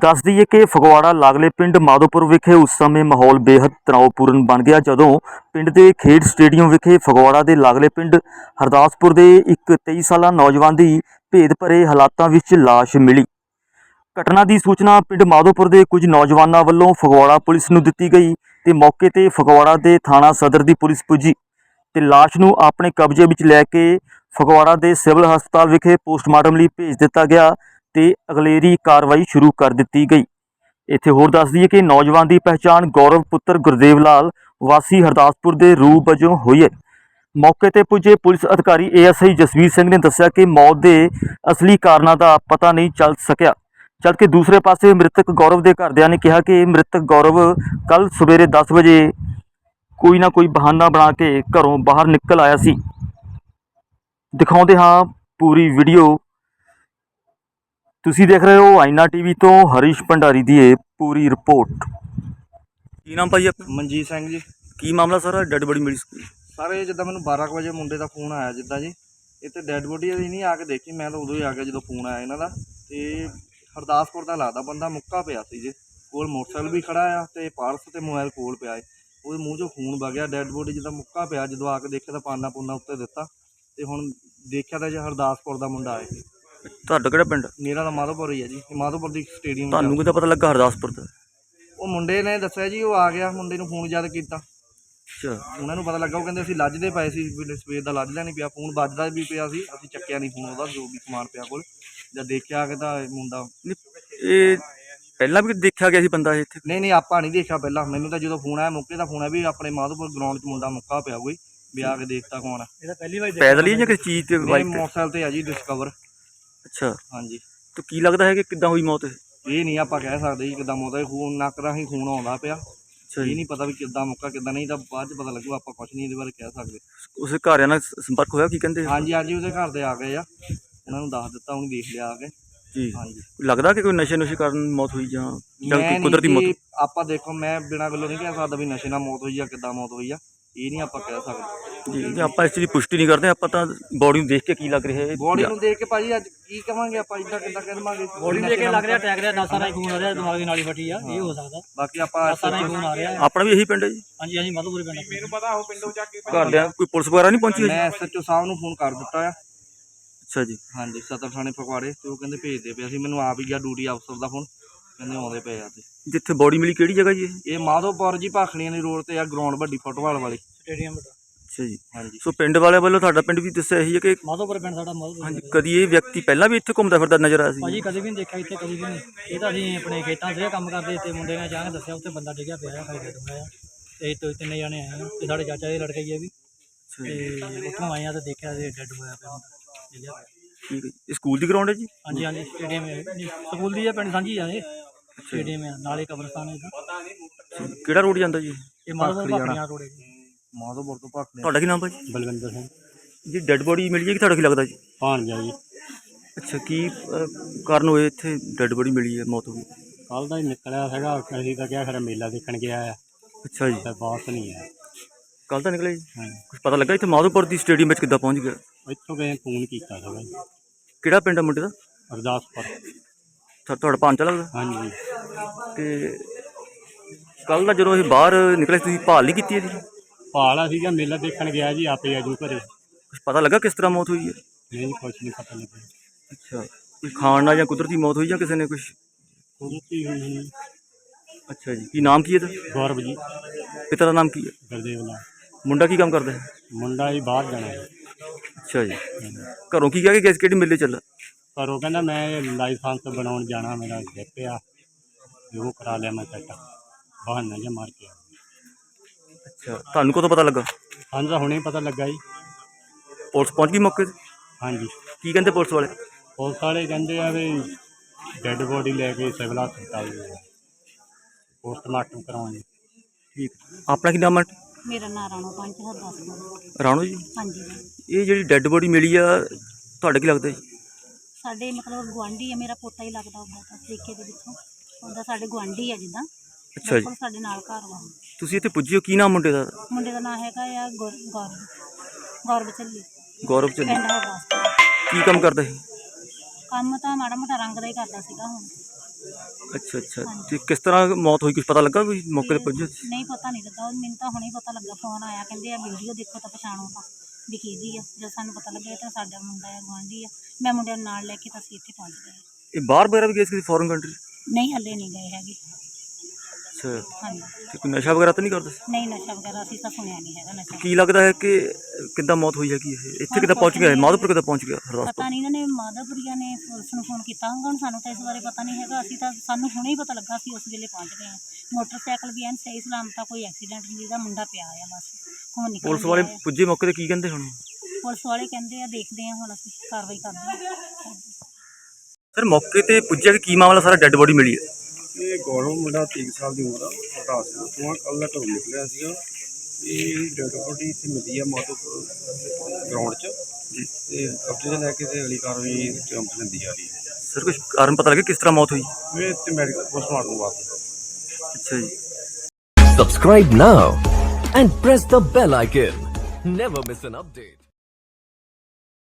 ਦੱਸ ਦਈਏ ਕਿ ਫਗਵਾੜਾ ਲਾਗਲੇ ਪਿੰਡ ਮਾਧੋਪੁਰ ਵਿਖੇ ਉਸ ਸਮੇਂ ਮਾਹੌਲ ਬੇहद ਤਣਾਅਪੂਰਨ ਬਣ ਗਿਆ, ਜਦੋਂ ਪਿੰਡ ਦੇ ਖੇਡ ਸਟੇਡੀਅਮ ਵਿਖੇ ਫਗਵਾੜਾ ਦੇ ਲਾਗਲੇ ਪਿੰਡ ਹਰਦਾਸਪੁਰ ਦੇ ਇੱਕ 23 ਸਾਲਾ ਨੌਜਵਾਨ ਦੀ ਭੇਦ ਭਰੇ ਹਾਲਾਤਾਂ ਵਿੱਚ ਲਾਸ਼ ਮਿਲੀ। ਘਟਨਾ ਦੀ ਸੂਚਨਾ ਪਿੰਡ ਮਾਧੋਪੁਰ ਦੇ ਕੁਝ ਨੌਜਵਾਨਾਂ ਵੱਲੋਂ ਫਗਵਾੜਾ ਪੁਲਿਸ ਨੂੰ ਦਿੱਤੀ ਗਈ ਤੇ ਮੌਕੇ ਤੇ ਫਗਵਾੜਾ ਦੇ ਥਾਣਾ ਸਦਰ ਦੀ ਪੁਲਿਸ ਪੁੱਜੀ ਤੇ ਲਾਸ਼ ਨੂੰ ਆਪਣੇ ਕਬਜ਼ੇ ਵਿੱਚ ਲੈ ਕੇ ਫਗਵਾੜਾ ਦੇ ਸਿਵਲ ਹਸਪਤਾਲ ਵਿਖੇ ਪੋਸਟਮਾਰਟਮ ਲਈ ਭੇਜ ਦਿੱਤਾ ਗਿਆ ਤੇ ਅਗਲੇਰੀ ਕਾਰਵਾਈ ਸ਼ੁਰੂ ਕਰ ਦਿੱਤੀ ਗਈ। ਇੱਥੇ ਹੋਰ ਦੱਸ ਦਈਏ ਕਿ ਨੌਜਵਾਨ ਦੀ ਪਹਿਚਾਣ ਗੌਰਵ ਪੁੱਤਰ ਗੁਰਦੇਵ ਲਾਲ ਵਾਸੀ ਹਰਦਾਸਪੁਰ ਦੇ ਰੂਪ ਵਜੋਂ ਹੋਈ ਹੈ। ਮੌਕੇ ਤੇ ਪੁੱਜੇ ਪੁਲਿਸ ਅਧਿਕਾਰੀ ਏਐਸਆਈ ਜਸਵੀਰ ਸਿੰਘ ਨੇ ਦੱਸਿਆ ਕਿ ਮੌਤ ਦੇ ਅਸਲੀ ਕਾਰਨਾਂ ਦਾ ਪਤਾ ਨਹੀਂ ਚੱਲ ਸਕਿਆ, ਜਦਕਿ ਦੂਸਰੇ ਪਾਸੇ ਮ੍ਰਿਤਕ ਗੌਰਵ ਦੇ ਘਰਦਿਆਂ ਨੇ ਕਿਹਾ ਕਿ ਮ੍ਰਿਤਕ ਗੌਰਵ ਕੱਲ ਸਵੇਰੇ 10 ਵਜੇ ਕੋਈ ਨਾ ਕੋਈ ਬਹਾਨਾ ਬਣਾ ਕੇ ਘਰੋਂ ਬਾਹਰ ਨਿਕਲ ਆਇਆ ਸੀ। ਦਿਖਾਉਂਦੇ ਹਾਂ ਪੂਰੀ ਵੀਡੀਓ ਤੁਸੀਂ ਦੇਖ ਰਹੇ ਹੋ ਆਇਨਾ ਟੀਵੀ ਤੋਂ ਹਰੀਸ਼ ਭੰਡਾਰੀ ਦੀ ਇਹ ਪੂਰੀ ਰਿਪੋਰਟ। ਕੀ ਨਾਮ ਭਾਈ ਆਪਣਾ? ਮਨਜੀਤ ਸਿੰਘ ਜੀ। ਕੀ ਮਾਮਲਾ ਸਾਰਾ? ਡੈਡ ਬੜੀ ਮਿਲੀ ਸਕੂਲ? ਸਾਰੇ ਜਿੱਦਾਂ ਮੈਨੂੰ 12 ਕੁ ਵਜੇ ਮੁੰਡੇ ਦਾ ਫੋਨ ਆਇਆ ਜਿੱਦਾਂ ਜੀ। ਇੱਥੇ ਡੈੱਡ ਬੋਡੀ ਨਹੀਂ ਆ ਕੇ ਦੇਖੀ ਮੈਂ ਤਾਂ ਉਦੋਂ ਹੀ ਆ ਗਿਆ ਜਦੋਂ ਫੋਨ ਆਇਆ ਇਹਨਾਂ ਦਾ। ਤੇ ਹਰਦਾਸਪੁਰ ਦਾ ਲੱਗਦਾ ਬੰਦਾ ਮੁੱਕਾ ਪਿਆ ਸੀ ਜੀ। ਕੋਲ ਮੋਟਰਸਾਈਕਲ ਵੀ ਖੜਾ ਆ ਤੇ ਪਾਰਸ ਤੇ ਮੋਬਾਈਲ ਕੋਲ ਪਿਆ ਏ। ਉਹਦੇ ਮੂੰਹ 'ਚੋਂ ਖੂਨ ਵਗਿਆ ਡੈੱਡ ਬੋਡੀ ਜਿੱਦਾਂ ਮੁੱਕਾ ਪਿਆ ਜਦੋਂ ਆ ਕੇ ਦੇਖਿਆ ਤਾਂ ਪਾਨਾ ਪੁੰਨਾ ਉੱਤੇ ਦਿੱਤਾ। ਤੇ ਹੁਣ ਦੇਖਿਆ ਤਾਂ ਜੀ ਹਰਦਾਸਪੁਰ ਦਾ ਮੁੰਡਾ ਹੈ ਤੁਹਾਡਾ ਕਿਹੜਾ ਪਿੰਡ? ਮੇਰਾ ਤਾਂ ਮਾਧੋਪੁਰ ਹੀ ਹੈ ਜੀ। ਮਾਧੋਪੁਰ ਦੀ ਸਟੇਡੀਅਮ ਤੁਹਾਨੂੰ ਕਿੱਦਾਂ ਪਤਾ ਲੱਗਾ ਹਰਦਾਸਪੁਰ ਦਾ? ਉਹ ਮੁੰਡੇ ਨੇ ਦੱਸਿਆ ਜੀ ਉਹ ਆ ਗਿਆ ਮੁੰਡੇ ਨੂੰ ਫੋਨ ਜਦ ਕੀਤਾ। ਅੱਛਾ। ਉਹਨਾਂ ਨੂੰ ਪਤਾ ਲੱਗਾ ਉਹ ਕਹਿੰਦੇ ਅਸੀਂ ਲੱਜਦੇ ਪਏ ਸੀ ਵੀ ਸਵੇਰ ਦਾ ਲੱਜਦਾ ਨਹੀਂ ਪਿਆ ਫੋਨ ਵੱਜਦਾ ਵੀ ਪਿਆ ਸੀ ਅਸੀਂ ਚੱਕਿਆ ਨਹੀਂ ਫੋਨ ਉਹਦਾ ਜੋ ਵੀ ਸਮਾਨ ਪਿਆ ਕੋਲ। ਜਦ ਦੇਖਿਆ ਕਿ ਤਾਂ ਇਹ ਮੁੰਡਾ ਇਹ ਪਹਿਲਾਂ ਵੀ ਦੇਖਿਆ ਗਿਆ ਸੀ ਬੰਦਾ ਇਹ ਇੱਥੇ? ਨਹੀਂ ਨਹੀਂ ਆਪਾਂ ਨਹੀਂ ਦੇਖਿਆ ਪਹਿਲਾਂ। ਮੈਨੂੰ ਤਾਂ ਜਦੋਂ ਫੋਨ ਆਇਆ ਮੌਕੇ ਦਾ ਫੋਨ ਆਇਆ ਵੀ ਆਪਣੇ ਮਾਧੋਪੁਰ ਗਰਾਊਂਡ 'ਚ ਮੁੰਡਾ ਮੁੱਕਾ ਪਿਆ ਕੋਈ ਵੀ ਆ ਕੇ ਦੇਖਤਾ ਕੌਣ ਆ। ਇਹਦਾ ਪਹਿਲੀ ਵਾਰ ਪੈਦਲ ਹੀ ਜਾਂ ਕਿਸੇ ਚੀਜ਼ ਤੇ ਬਾਈਕ ਤੇ? ਮੋਟਰਸਾਈਕਲ ਤੇ ਆ ਜੀ ਡਿਸਕਵਰ ਅੱਛਾ। ਹਾਂਜੀ। ਤਾਂ ਕੀ ਲੱਗਦਾ ਹੈ ਕਿ ਕਿੱਦਾਂ ਹੋਈ ਮੌਤ ਇਹ? ਇਹ ਨਹੀਂ ਆਪਾਂ ਕਹਿ ਸਕਦੇ ਜੀ ਕਿੱਦਾਂ ਮੋਦਾ ਖੂਨ ਨੱਕ ਰਾਹੀਂ ਖੂਨ ਆਉਂਦਾ ਪਿਆ। ਅੱਛਾ ਇਹ ਜੀ ਨਹੀਂ ਪਤਾ ਵੀ ਕਿੱਦਾਂ ਮੁੱਕਾ ਕਿੱਦਾਂ ਨਹੀਂ ਤਾਂ ਬਾਅਦ 'ਚ ਪਤਾ ਲੱਗੂ ਆਪਾਂ ਕੁਝ ਨਹੀਂ ਇਹਦੇ ਬਾਰੇ ਕਹਿ ਸਕਦੇ। ਉਸੇ ਘਰਿਆਂ ਨਾਲ ਸ- ਸੰਪਰਕ ਹੋਇਆ ਕੀ ਕਹਿੰਦੇ? ਹਾਂਜੀ ਹਾਂਜੀ ਉਹਦੇ ਘਰ ਦੇ ਆ ਗਏ ਆ। ਉਹਨਾਂ ਨੂੰ ਦੱਸ ਦਿੱਤਾ ਉਹਨੇ ਦੇਖ ਲਿਆ ਆ ਕੇ। ਜੀ। ਹਾਂਜੀ। ਲੱਗਦਾ ਕਿ ਕੋਈ ਨਸ਼ੇ ਨੁਸ਼ੇ ਕਾਰਨ ਮੌਤ ਹੋਈ ਜਾਂ ਜਾਂ ਮੈਂ ਕੋਈ ਨੀ ਕੁਦਰਤੀ ਮੌਤ ਜੀ, ਆਪਾਂ ਦੇਖੋ ਮੈਂ ਬਿਨਾਂ ਗੱਲੋਂ ਨਹੀਂ ਕਹਿ ਸਕਦਾ ਵੀ ਨਸ਼ੇ ਨਾਲ ਮੌਤ ਹੋਈ ਆ ਕਿੱਦਾਂ ਮੌਤ ਹੋਈ ਆ। ਇਹ ਨਹੀਂ ਆਪਾਂ ਕਹਿ ਸਕਦੇ। ਜੀ ਜੇ ਆਪਾਂ ਇਸ ਚੀਜ਼ ਦੀ ਪੁਸ਼ਟੀ ਨਹੀਂ ਕਰਦੇ ਆਪਾਂ ਤਾਂ ਬੋਡੀ ਨੂੰ ਦੇਖ ਕੇ ਕੀ ਲੱਗ ਰਿਹਾ ਹੈ। ਬੋਡੀ ਨੂੰ ਦੇਖ ਕੇ ਭਾਜੀ ਅੱਜ ਕੀ ਕਵਾਂਗੇ ਆਪਾਂ ਇਦਾਂ ਕਿੱਦਾਂ ਕਹਿ ਦਵਾਂਗੇ? ਬੋਡੀ ਦੇ ਕੇ ਲੱਗ ਰਿਹਾ ਅਟੈਕ ਰਿਹਾ ਨਸਾਂ ਨਾਲ ਖੂਨ ਆ ਰਿਹਾ ਦਿਮਾਗ ਦੀ ਨਾਲੀ ਫਟੀ ਆ ਇਹ ਹੋ ਸਕਦਾ? ਬਾਕੀ ਆਪਾਂ ਨਸਾਂ ਨਾਲ ਖੂਨ ਆ ਰਿਹਾ। ਆਪਣਾ ਵੀ ਇਹੀ ਪਿੰਡ ਹੈ ਜੀ। ਹਾਂਜੀ ਹਾਂਜੀ ਮਧੂਪੁਰ ਪਿੰਡ ਮੈਨੂੰ ਘਰਦਿਆਂ ਕੋਈ ਪੁਲਿਸ ਵਗੈਰਾ ਨਹੀਂ ਪਹੁੰਚੀ ਹੋਈ ਮੈਂ ਐਸਐਚਓ ਸਾਹਿਬ ਨੂੰ ਫੋਨ ਕਰ ਦਿੱਤਾ ਆ। ਅੱਛਾ ਜੀ। ਹਾਂਜੀ ਸਦਰ ਥਾਣੇ ਫਗਵਾੜੇ ਤੇ ਉਹ ਕਹਿੰਦੇ ਭੇਜਦੇ ਪਏ ਸੀ ਮੈਨੂੰ ਆਪ ਹੀ ਗਿਆ ਡਿਊਟੀ ਅਫਸਰ ਦਾ ਫੋਨ ਕਹਿੰਦੇ ਆਉਂਦੇ ਪਏ ਆ ਤੇ। ਜਿੱਥੇ ਬੋਡੀ ਮਿਲੀ ਕਿਹੜੀ ਜਗ੍ਹਾ ਜੀ ਇਹ? ਇਹ ਮਾਧੋਪੁਰ ਜੀ ਭਾਖੜੀਆਂ ਦੀ ਰੋਡ ਤੇ ਆ ਗਰਾਊਂਡ ਵੱਡੀ ਫੁੱਟਬਾਲ ਵਾਲੀ। ਸਟੇਡੀਅਮ ਵੱਡਾ। ਅੱਛਾ ਜੀ। ਹਾਂਜੀ। ਸੋ ਪਿੰਡ ਵਾਲਿਆਂ ਵੱਲੋਂ ਤੁਹਾਡਾ ਪਿੰਡ ਵੀ ਦੱਸਿਆ ਇਹੀ ਹੈ ਕਿ ਮਧੂਪੁਰ ਪਿੰਡ ਸਾਡਾ ਮਧੂਪੁਰ ਹਾਂਜੀ ਕਦੀ ਇਹ ਵਿਅਕਤੀ ਪਹਿਲਾਂ ਵੀ ਇੱਥੇ ਘੁੰਮਦਾ ਫਿਰਦਾ ਨਜ਼ਰ ਆਇਆ ਸੀ? ਭਾਜੀ ਕਦੇ ਵੀ ਨਹੀਂ ਦੇਖਿਆ ਇੱਥੇ ਕਦੀ ਵੀ ਨਹੀਂ। ਇਹ ਤਾਂ ਅਸੀਂ ਆਪਣੇ ਖੇਤਾਂ 'ਚ ਇਹ ਕੰਮ ਕਰਦੇ ਤੇ ਮੁੰਡੇ ਨੇ ਅਚਾਨਕ ਦੱਸਿਆ ਉੱਥੇ ਬੰਦਾ ਡਿੱਗਿਆ ਪਿਆ ਆ ਖਾਈ ਡੁੱਬਿਆ ਆ ਤੇ ਤੋਂ ਤਿੰਨੇ ਜਾਣੇ ਆਏ ਆ ਤੇ ਸਾਡੇ ਚਾਚਾ ਦੇ ਲੜਕੇ ਹੀ ਆ ਵੀ। ਜੀ, ਤੇ ਉੱਥੋਂ ਆਏ ਆ ਤੇ ਦੇਖਿਆ ਤੇ ਡੈੱਡ ਹੋਇਆ ਪਿਆ ਮੁੰਡਾ ਡਿੱਗਿਆ ਪਿਆ। ਠੀਕ ਹੈ। ਜੀ। ਇਹ ਸਕੂਲ ਦੀ ਗਰਾਊਂਡ ਹੈ ਜੀ? ਹਾਂਜੀ ਹਾਂਜੀ ਸਟੇਡੀਅਮ ਹੈ। ਨਹੀਂ, ਸਕੂਲ ਦੀ ਆ ਪਿੰਡ ਸਾਂਝੀ ਆ ਇਹ। ਸਟੇਡੀਅਮ ਆ ਨਾਲੇ ਕਬਰਸਤਾਨ ਹੈ ਇਹਦਾ। ਜੀ। ਕਿਹੜਾ ਰੋਡ ਜਾਂਦਾ ਜੀ? ਇਹ ਮਾਧੋਪੁਰ ਹੈ ਜੀ। ਮਾਧੋਪੁਰ ਤੋਂ ਭਾਖੜੀਆਂ ਤੁਹਾਡਾ ਕੀ ਨਾਮ ਭਾਜੀ? ਬਲਵਿੰਦਰ ਸਿੰਘ। ਜੀ ਡੈੱਡ ਬੋਡੀ ਮਿਲੀ ਹੈ ਕਿ ਤੁਹਾਡਾ ਕੀ ਲੱਗਦਾ ਜੀ? ਭਾਣਜਾ ਜੀ। ਅੱਛਾ ਕੀ ਅਹ, ਕਾਰਨ ਹੋਏ ਇੱਥੇ ਡੈੱਡ ਬੋਡੀ ਮਿਲੀ ਹੈ ਮੌਤ ਹੋ ਗਈ ਕੱਲ ਦਾ ਹੀ ਨਿਕਲਿਆ ਹੈਗਾ ਅਸੀਂ ਤਾਂ ਕਿਹਾ ਖਰਾ ਮੇਲਾ ਦੇਖਣ ਗਿਆ ਆ। ਅੱਛਾ ਜੀ। ਤੇ ਵਾਪਸ ਨਹੀਂ ਆਇਆ ਕੱਲ ਤਾਂ ਨਿਕਲਿਆ ਜੀ? ਹਾਂ ਕੁਝ ਪਤਾ ਲੱਗਾ ਇੱਥੇ ਮਾਧੋਪੁਰ ਦੀ ਸਟੇਡੀਅਮ ਵਿੱਚ ਕਿੱਦਾਂ ਪਹੁੰਚ ਗਿਆ? ਇੱਥੋਂ ਗਏ ਫੋਨ ਕੀਤਾ ਸੀਗਾ ਜੀ। ਕਿਹੜਾ ਪਿੰਡ ਹੈ ਮੁੰਡੇ ਦਾ? ਅਰਦਾਸਪੁਰ। ਤੁਹਾ- ਤੁਹਾਡਾ ਭਾਂਚਾ ਲੱਗਦਾ? ਹਾਂਜੀ। ਤੇ ਕੱਲ ਦਾ ਜਦੋਂ ਇਹ ਬਾਹਰ ਨਿਕਲੇ ਤੁਸੀਂ ਭਾਲ ਨਹੀਂ ਕੀਤੀ ਇਹਦੀ ਭਾਲਾ ਸੀਗਾ ਮੇਲਾ ਦੇਖਣ ਗਿਆ ਜੀ ਆਪੇ ਆਜੂ ਘਰੇ। ਕੁਝ ਪਤਾ ਲੱਗਾ ਕਿਸ ਤਰ੍ਹਾਂ ਮੌਤ ਹੋਈ ਹੈ? ਨਹੀਂ ਕੁਛ ਨਹੀਂ ਪਤਾ ਲੱਗਿਆ। ਅੱਛਾ ਕੋਈ ਖਾਣ ਨਾਲ ਜਾਂ ਕੁਦਰਤੀ ਮੌਤ ਹੋਈ ਜਾਂ ਕਿਸੇ ਨੇ ਕੁਝ ਕੁਦਰਤੀ ਹੋਈ ਹੋਈ ਅੱਛਾ ਜੀ ਕੀ ਨਾਮ ਕੀ ਹੈ ਇਹਦਾ? ਗੌਰਵ ਜੀ। ਪਿਤਾ ਦਾ ਨਾਮ ਕੀ ਹੈ? ਗੁਰਦੇਵ ਨਾਲ ਮੁੰਡਾ ਕੀ ਕੰਮ ਕਰਦਾ ਹੈ? ਮੁੰਡਾ ਹੀ ਬਾਹਰ ਜਾਣਾ ਹੈ। ਅੱਛਾ ਜੀ। ਘਰੋਂ ਕੀ ਕਿਹਾ ਕਿ ਕਿਸ ਕਿਹੜੀ ਮੇਲੇ ਚੱਲਾ? ਪਰ ਉਹ ਕਹਿੰਦਾ ਮੈਂ ਲਾਇਸੈਂਸ ਬਣਾਉਣ ਜਾਣਾ ਮੇਰਾ ਜਿੱਤ ਆ। ਤੇ ਉਹ ਕਰਾ ਲਿਆ ਮੈਂ ਸੈੱਟ ਬਹਾਨਾ ਜਿਹਾ ਮਾਰ ਕੇ ਅੱਛਾ ਤੁਹਾਨੂੰ ਕਦੋਂ ਪਤਾ ਲੱਗਾ? ਸਾਨੂੰ ਤਾਂ ਹੁਣੇ ਪਤਾ ਲੱਗਾ ਜੀ। ਪੁਲਿਸ ਪਹੁੰਚ ਗਈ ਮੌਕੇ ਤੇ? ਹਾਂਜੀ। ਕੀ ਕਹਿੰਦੇ ਪੁਲਿਸ ਵਾਲੇ? ਪੁਲਿਸ ਵਾਲੇ ਕਹਿੰਦੇ ਆ ਵੀ ਡੈੱਡ ਬੋਡੀ ਲੈ ਕੇ ਸਿਵਲ ਹਸਪਤਾਲ ਪੋਸਟਮਾਰਟਮ ਕਰਾਉਣ ਜੀ। ਠੀਕ। ਆਪਣਾ ਕੀ ਨਾਮ ਹੈ ਮੇਰਾ ਨਾਂ ਰਾਣੋ ਪੰਜ ਹਰਦਾਸਪੁਰ ਰਾਣੋ ਜੀ? ਹਾਂਜੀ। ਇਹ ਜਿਹੜੀ ਡੈੱਡ ਬੋਡੀ ਮਿਲੀ ਆ ਤੁਹਾਡਾ ਕੀ ਲੱਗਦਾ ਜੀ? ਸਾਡੇ ਮਤਲਬ ਗੁਆਂਢੀ ਆ ਮੇਰਾ ਪੋਤਾ ਹੀ ਲੱਗਦਾ ਹੁੰਦਾ ਤਾਂ ਤਰੀਕੇ ਦੇ ਵਿੱਚੋਂ। ਉਹਦਾ ਸਾਡੇ ਗੁਆਂਢੀ ਆ ਜਿੱਦਾਂ। ਅੱਛਾ ਜੀ। ਸਾਡੇ ਨਾਲ ਘਰ ਵਾ। ਤੁਸੀਂ ਇੱਥੇ ਪੁੱਜੇ ਹੋ? ਕੀ ਨਾਮ ਮੁੰਡੇ ਦਾ? ਮੁੰਡੇ ਦਾ ਨਾਂ ਹੈਗਾ ਆ ਗੁਰ- ਗੌਰਵ ਗੌਰਵ ਚੱਲੀ। ਗੌਰਵ ਚੱਲੀ। ਪਿੰਡ ਕੀ ਕੰਮ ਕਰਦਾ ਸੀ? ਕੰਮ ਤਾਂ ਮਾੜਾ ਮੋਟਾ ਰੰਗ ਦਾ ਹੀ ਕਰਦਾ ਸੀਗਾ ਹੁਣ। ਅੱਛਾ ਅੱਛਾ। ਤੇ ਕਿਸ ਤਰ੍ਹਾਂ ਮੌਤ ਹੋਈ? ਕੁਝ ਪਤਾ ਲੱਗਾ ਕੋਈ ਮੌਕੇ ਤੇ ਪੁੱਜੇ ਨਹੀਂ ਪਤਾ ਨਹੀਂ ਲੱਗਾ। ਮੈਨੂੰ ਤਾਂ ਹੁਣੇ ਪਤਾ ਲੱਗਾ। ਫੋਨ ਆਇਆ ਕਹਿੰਦੇ ਆ ਵੀਡੀਓ ਦੇਖੋ ਤਾਂ ਪਛਾਣੋ ਤਾਂ। ਵੀ ਕਿਹਦੀ ਆ? ਜਦ ਸਾਨੂੰ ਪਤਾ ਲੱਗਿਆ ਤਾਂ ਸਾਡਾ ਮੁੰਡਾ ਆ ਗੁਆਂਢੀ ਆ। ਮੈਂ ਮੁੰਡੇ ਨੂੰ ਨਾਲ ਲੈ ਕੇ ਤਾਂ ਅਸੀਂ ਇੱਥੇ ਪਹੁੰਚ ਗਏ। ਇਹ ਬਾਹਰ ਵਗੈਰਾ ਵੀ ਗਏ ਸੀ ਕਿਸੇ ਫੋਰਨ ਕੰਟਰੀ ਨਹੀਂ ਹੱਲੇ ਨਹੀਂ ਗਏ ਹੈਗੇ। ਅੱਛਾ। ਹਾਂਜੀ। ਤੇ ਕੋਈ ਨਸ਼ਾ ਵਗੈਰਾ ਤਾਂ ਨਹੀਂ ਕਰਦੇ? ਸੀ? ਨਹੀਂ ਨਸ਼ਾ ਵਗੈਰਾ ਅਸੀਂ ਤਾਂ ਸੁਣਿਆ ਨਹੀਂ ਹੈਗਾ ਨਸ਼ਾ। ਕੀ ਲੱਗਦਾ ਹੈ ਕਿ ਕਿੱਦਾਂ ਮੌਤ ਹੋਈ ਹੈਗੀ ਇਹ? ਇੱਥੇ ਕਿੱਦਾਂ ਪਹੁੰਚ ਗਿਆ ਇਹ? ਮਾਧੋਪੁਰ ਕਿੱਦਾਂ ਪਹੁੰਚ ਗਿਆ ਹਰਦਾਸਪੁਰ ਪਤਾ ਨਹੀਂ ਇਹਨਾਂ ਨੇ ਮਾਧਵਪੁਰੀਆ ਨੇ ਪੁਲਿਸ ਨੂੰ ਫੋਨ ਕੀਤਾ ਹੋਊਗਾ ਹੁਣ ਸਾਨੂੰ ਤਾਂ ਇਸ ਬਾਰੇ ਪਤਾ ਨਹੀਂ ਹੈਗਾ। ਅਸੀਂ ਤਾਂ ਸਾਨੂੰ ਹੁਣੇ ਹੀ ਪਤਾ ਲੱਗਾ ਅਸੀਂ ਉਸ ਵੇਲੇ ਪਹੁੰਚ ਗਏ ਹਾਂ। ਮੋਟਰਸਾਈਕਲ ਵੀ ਐਨ ਸਹੀ ਸਲਾਮਤ ਆ ਕੋਈ ਐਕਸੀਡੈਂਟ ਨਹੀਂ ਦਾ ਮੁੰਡਾ ਪਿਆ ਆ ਬਸ। ਹੁਣ ਨਿਕਲ ਪੁਲਿਸ ਵਾਲੇ ਪੁੱਜੇ ਮੌਕੇ ਤੇ ਕੀ ਕਹਿੰਦੇ ਹੁਣ? ਪੁਲਿਸ ਵਾਲੇ ਕਹਿੰਦੇ ਆ ਦੇਖਦੇ ਆ ਹੁਣ ਅਸੀਂ ਕਾਰਵਾਈ ਕਰਦੇ ਹਾਂ। ਸਰ ਮੌਕੇ ਤੇ ਪੁੱਜਿਆ ਕਿ ਕੀ ਮਾਮਲਾ? ਸਾਰਾ ਡੈੱਡ ਬੋਡੀ ਮਿਲੀ ਹੈ। ਇਹ ਗੌਰਵ ਮੁੰਡਾ 30 ਸਾਲ ਦੀ ਉਮਰ ਆ ਹਰਦਾਸਪੁਰ ਤੋਂ ਕੱਲ ਦਾ ਢੋਲ ਨਿਕਲਿਆ ਸੀਗਾ। ਇਹ ਡੈਡ ਬੋਡੀ ਇੱਥੇ ਮਿਲੀ ਆ ਮਾਤੋਪੁਰ ਗਰਾਊਂਡ 'ਚ। ਤੇ ਕਬਜ਼ੇ 'ਚ ਲੈ ਕੇ ਤੇ ਅਗਲੀ ਕਾਰਵਾਈ ਟੰਪ ਲੈਂਦੀ ਜਾ ਰਹੀ ਹੈ। ਸਰ ਕੁਝ ਕਾਰਨ ਪਤਾ ਲੱਗਿਆ ਕਿਸ ਤਰ੍ਹਾਂ ਮੌਤ ਹੋਈ? ਇਹ ਤੇ ਮੈਡੀਕਲ ਪੋਸਟਮਾਰਟਮ ਵਾਸਤੇ। ਅੱਛਾ ਜੀ। Subscribe now and press the bell icon. Never miss an update.